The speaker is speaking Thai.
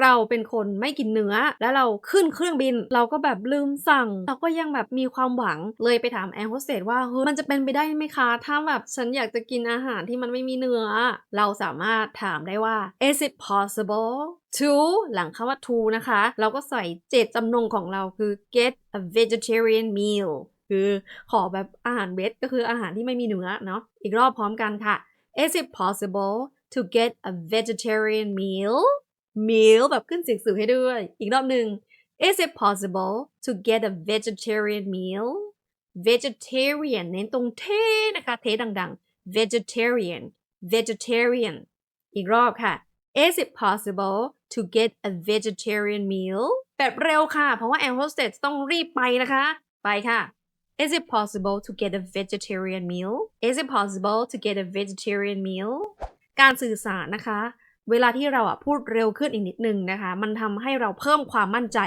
เราเป็นคนไม่กินเนื้อ แล้วเราขึ้นเครื่องบิน เราก็แบบลืมสั่ง เราก็ยังแบบมีความหวังเลยไปถามแอร์โฮสเตสว่าเฮ้ยมันจะเป็นไปได้ไหมคะ ถ้าแบบฉันอยากจะกินอาหารที่มันไม่มีเนื้อ เราสามารถถามได้ว่า is it possible to หลังคำว่า to นะคะ เราก็ใส่เจตจำนงของเราคือ get a vegetarian meal คือขอแบบอาหารเวทก็คืออาหารที่ไม่มีเนื้อเนาะอีกรอบพร้อมกันค่ะ is it possible to get a vegetarian meal meal แบบขึ้นเสียงสูงให้ด้วย อีกรอบหนึ่ง is it possible to get a vegetarian meal vegetarian เน้นตรงเทนะคะ เทดังๆ vegetarian vegetarian อีกรอบค่ะ is it possible to get a vegetarian meal แบบเร็วค่ะ เพราะว่า air hostess ต้องรีบไปนะคะ ไปค่ะ Is it possible to get a vegetarian meal? Is it possible to get a vegetarian meal? การสื่อสารนะคะ เวลาที่เราอะพูดเร็วขึ้นอีกนิดนึงนะคะ มันทำให้เราเพิ่มความมั่นใจ